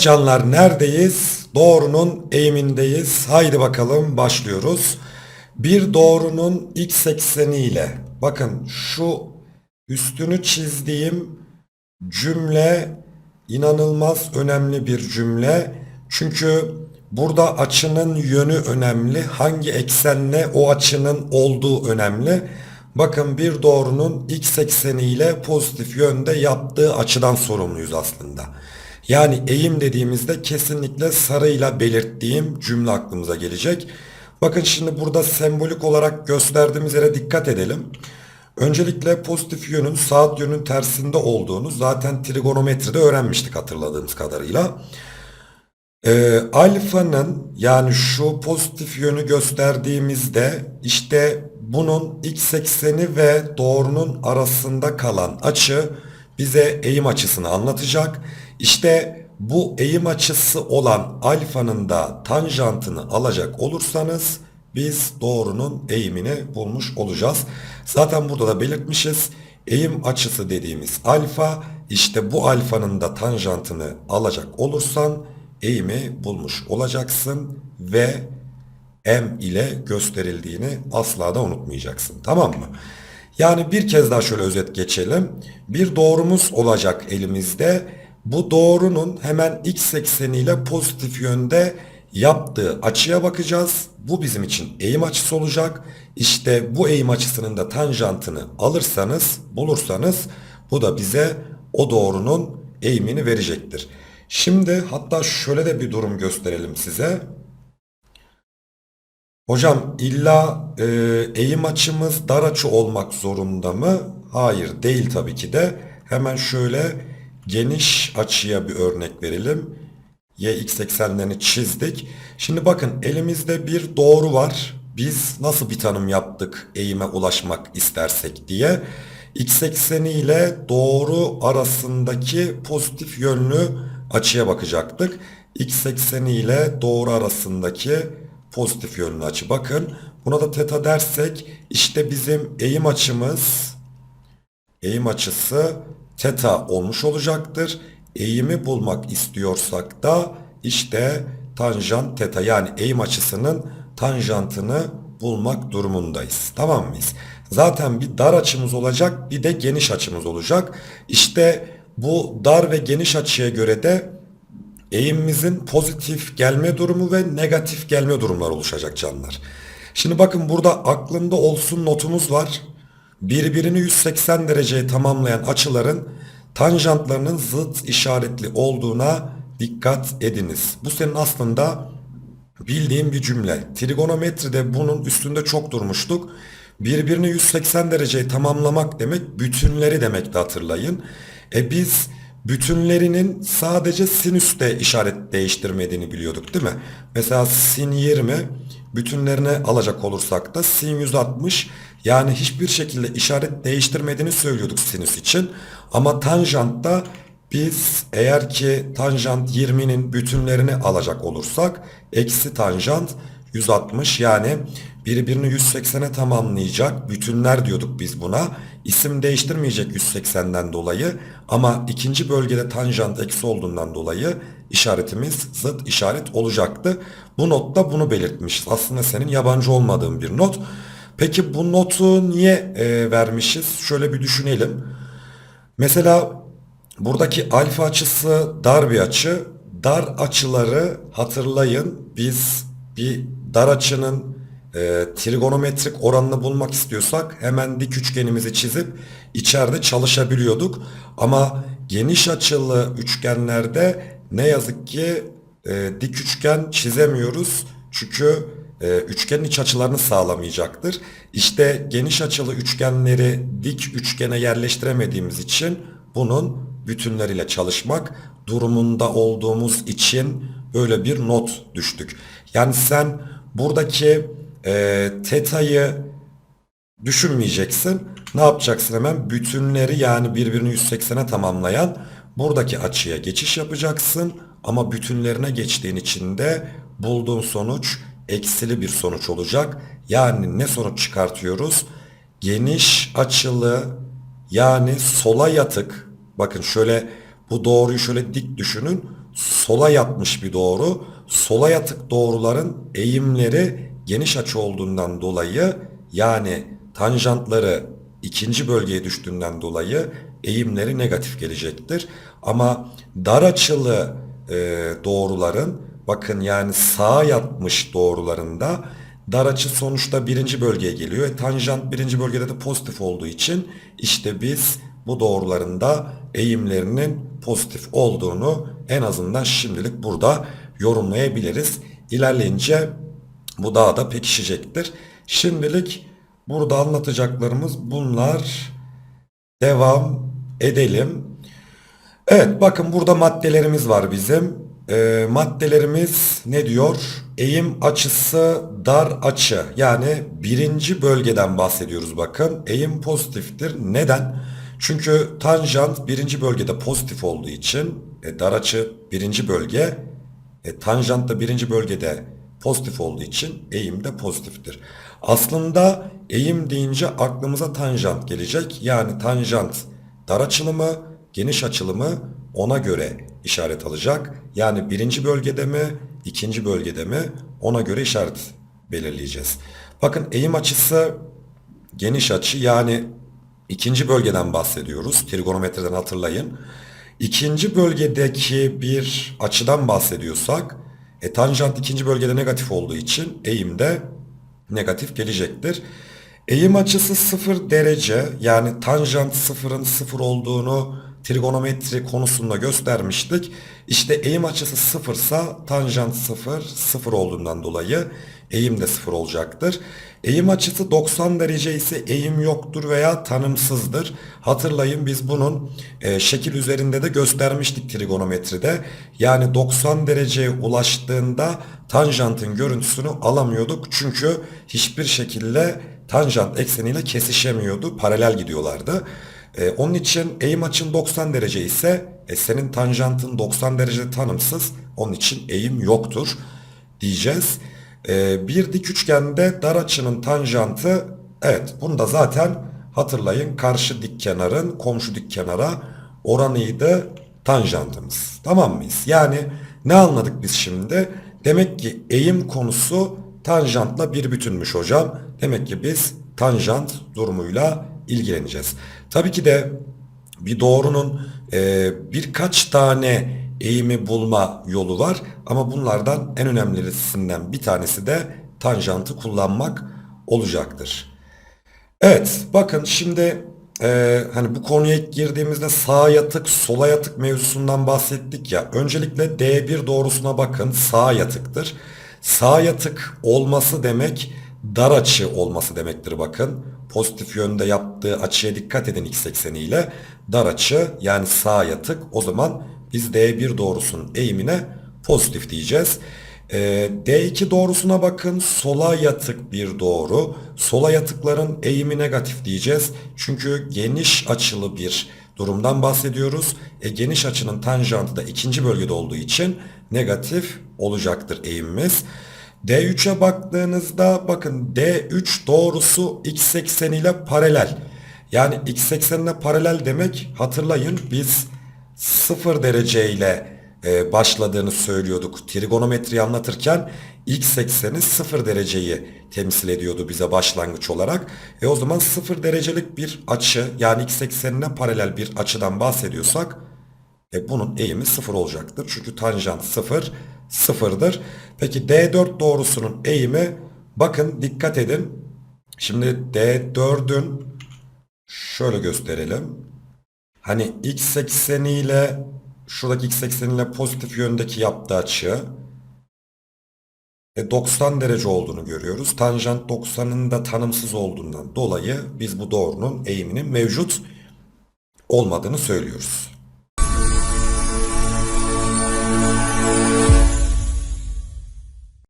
canlar neredeyiz? Doğrunun eğimindeyiz. Haydi bakalım başlıyoruz. Bir doğrunun x ekseni ile bakın şu üstünü çizdiğim cümle inanılmaz önemli bir cümle. Çünkü burada açının yönü önemli. Hangi eksenle o açının olduğu önemli. Bakın bir doğrunun x ekseni ile pozitif yönde yaptığı açıdan sorumluyuz aslında. Yani eğim dediğimizde kesinlikle sarıyla belirttiğim cümle aklımıza gelecek. Bakın şimdi burada sembolik olarak gösterdiğimiz yere dikkat edelim. Öncelikle pozitif yönün saat yönün tersinde olduğunu zaten trigonometride öğrenmiştik hatırladığımız kadarıyla. Ee, alfanın yani şu pozitif yönü gösterdiğimizde işte bunun x ekseni ve doğrunun arasında kalan açı bize eğim açısını anlatacak. İşte bu eğim açısı olan alfanın da tanjantını alacak olursanız biz doğrunun eğimini bulmuş olacağız. Zaten burada da belirtmişiz. Eğim açısı dediğimiz alfa işte bu alfanın da tanjantını alacak olursan eğimi bulmuş olacaksın ve m ile gösterildiğini asla da unutmayacaksın. Tamam mı? Yani bir kez daha şöyle özet geçelim. Bir doğrumuz olacak elimizde. Bu doğrunun hemen x ekseniyle pozitif yönde yaptığı açıya bakacağız. Bu bizim için eğim açısı olacak. İşte bu eğim açısının da tanjantını alırsanız, bulursanız bu da bize o doğrunun eğimini verecektir. Şimdi hatta şöyle de bir durum gösterelim size. Hocam illa e, eğim açımız dar açı olmak zorunda mı? Hayır değil tabii ki de. Hemen şöyle geniş açıya bir örnek verelim. Y x eksenlerini çizdik. Şimdi bakın elimizde bir doğru var. Biz nasıl bir tanım yaptık eğime ulaşmak istersek diye. X ekseni ile doğru arasındaki pozitif yönlü açıya bakacaktık. X ekseni ile doğru arasındaki pozitif yönlü açı. Bakın buna da teta dersek işte bizim eğim açımız eğim açısı teta olmuş olacaktır. Eğimi bulmak istiyorsak da işte tanjant teta yani eğim açısının tanjantını bulmak durumundayız. Tamam mıyız? Zaten bir dar açımız olacak bir de geniş açımız olacak. İşte bu dar ve geniş açıya göre de eğimimizin pozitif gelme durumu ve negatif gelme durumları oluşacak canlar. Şimdi bakın burada aklında olsun notumuz var. Birbirini 180 dereceye tamamlayan açıların tanjantlarının zıt işaretli olduğuna dikkat ediniz. Bu senin aslında bildiğin bir cümle. Trigonometride bunun üstünde çok durmuştuk. Birbirini 180 dereceyi tamamlamak demek bütünleri demek de hatırlayın. E biz bütünlerinin sadece sinüste işaret değiştirmediğini biliyorduk değil mi? Mesela sin 20 bütünlerine alacak olursak da sin 160 yani hiçbir şekilde işaret değiştirmediğini söylüyorduk sinüs için. Ama tanjantta biz eğer ki tanjant 20'nin bütünlerini alacak olursak eksi tanjant 160 yani birbirini 180'e tamamlayacak bütünler diyorduk biz buna. İsim değiştirmeyecek 180'den dolayı ama ikinci bölgede tanjant eksi olduğundan dolayı işaretimiz zıt işaret olacaktı. Bu notta bunu belirtmişiz. Aslında senin yabancı olmadığın bir not. Peki bu notu niye e, vermişiz? Şöyle bir düşünelim. Mesela buradaki alfa açısı dar bir açı. Dar açıları hatırlayın. Biz bir dar açının e, trigonometrik oranını bulmak istiyorsak hemen dik üçgenimizi çizip içeride çalışabiliyorduk. Ama geniş açılı üçgenlerde ne yazık ki e, dik üçgen çizemiyoruz. Çünkü e, üçgenin iç açılarını sağlamayacaktır. İşte geniş açılı üçgenleri dik üçgene yerleştiremediğimiz için bunun bütünleriyle çalışmak durumunda olduğumuz için böyle bir not düştük. Yani sen buradaki e, teta'yı düşünmeyeceksin. Ne yapacaksın hemen? Bütünleri yani birbirini 180'e tamamlayan buradaki açıya geçiş yapacaksın. Ama bütünlerine geçtiğin için de bulduğun sonuç eksili bir sonuç olacak. Yani ne sonuç çıkartıyoruz? Geniş açılı yani sola yatık. Bakın şöyle bu doğruyu şöyle dik düşünün. sola yatmış bir doğru. Sola yatık doğruların eğimleri geniş açı olduğundan dolayı yani tanjantları ikinci bölgeye düştüğünden dolayı eğimleri negatif gelecektir. Ama dar açılı e, doğruların bakın yani sağa yatmış doğrularında dar açı sonuçta birinci bölgeye geliyor. E, tanjant birinci bölgede de pozitif olduğu için işte biz bu doğruların da eğimlerinin pozitif olduğunu en azından şimdilik burada yorumlayabiliriz. İlerleyince bu daha da pekişecektir. Şimdilik burada anlatacaklarımız bunlar. Devam edelim. Evet bakın burada maddelerimiz var bizim. Ee, maddelerimiz ne diyor? Eğim açısı dar açı yani birinci bölgeden bahsediyoruz bakın. Eğim pozitiftir. Neden? Çünkü tanjant birinci bölgede pozitif olduğu için e, dar açı birinci bölge e, tanjant da birinci bölgede pozitif olduğu için eğim de pozitiftir. Aslında eğim deyince aklımıza tanjant gelecek. Yani tanjant dar açılımı, geniş açılımı ona göre işaret alacak. Yani birinci bölgede mi, ikinci bölgede mi ona göre işaret belirleyeceğiz. Bakın eğim açısı geniş açı yani ikinci bölgeden bahsediyoruz. Trigonometriden hatırlayın. İkinci bölgedeki bir açıdan bahsediyorsak e, tanjant ikinci bölgede negatif olduğu için eğim de negatif gelecektir. Eğim açısı 0 derece yani tanjant sıfırın sıfır olduğunu trigonometri konusunda göstermiştik. İşte eğim açısı sıfırsa tanjant sıfır, sıfır olduğundan dolayı eğim de sıfır olacaktır. Eğim açısı 90 derece ise eğim yoktur veya tanımsızdır. Hatırlayın biz bunun e, şekil üzerinde de göstermiştik trigonometride. Yani 90 dereceye ulaştığında tanjantın görüntüsünü alamıyorduk. Çünkü hiçbir şekilde tanjant ekseniyle kesişemiyordu. Paralel gidiyorlardı. E, onun için eğim açın 90 derece ise e, senin tanjantın 90 derece tanımsız. Onun için eğim yoktur diyeceğiz. E, bir dik üçgende dar açının tanjantı evet bunu da zaten hatırlayın karşı dik kenarın komşu dik kenara oranıydı tanjantımız. Tamam mıyız? Yani ne anladık biz şimdi? Demek ki eğim konusu tanjantla bir bütünmüş hocam. Demek ki biz tanjant durumuyla ilgileneceğiz. Tabii ki de bir doğrunun e, birkaç tane eğimi bulma yolu var ama bunlardan en önemlisinden bir tanesi de tanjantı kullanmak olacaktır. Evet bakın şimdi e, hani bu konuya girdiğimizde sağ yatık sola yatık mevzusundan bahsettik ya öncelikle D1 doğrusuna bakın sağ yatıktır. Sağ yatık olması demek dar açı olması demektir bakın. Pozitif yönde yaptığı açıya dikkat edin x ekseniyle. Dar açı yani sağ yatık o zaman biz D1 doğrusunun eğimine pozitif diyeceğiz. Ee, D2 doğrusuna bakın sola yatık bir doğru. Sola yatıkların eğimi negatif diyeceğiz. Çünkü geniş açılı bir durumdan bahsediyoruz. E, geniş açının tanjantı da ikinci bölgede olduğu için negatif olacaktır eğimimiz. D3'e baktığınızda bakın D3 doğrusu x ekseni ile paralel. Yani x eksenine paralel demek hatırlayın biz 0 derece ile e, başladığını söylüyorduk. Trigonometri anlatırken x ekseni 0 dereceyi temsil ediyordu bize başlangıç olarak. E o zaman 0 derecelik bir açı yani x eksenine paralel bir açıdan bahsediyorsak e bunun eğimi 0 olacaktır. Çünkü tanjant 0 sıfırdır. Peki D4 doğrusunun eğimi bakın dikkat edin. Şimdi D4'ün şöyle gösterelim. Hani x ekseniyle şuradaki x ekseniyle pozitif yöndeki yaptığı açı e 90 derece olduğunu görüyoruz. Tanjant 90'ın da tanımsız olduğundan dolayı biz bu doğrunun eğiminin mevcut olmadığını söylüyoruz.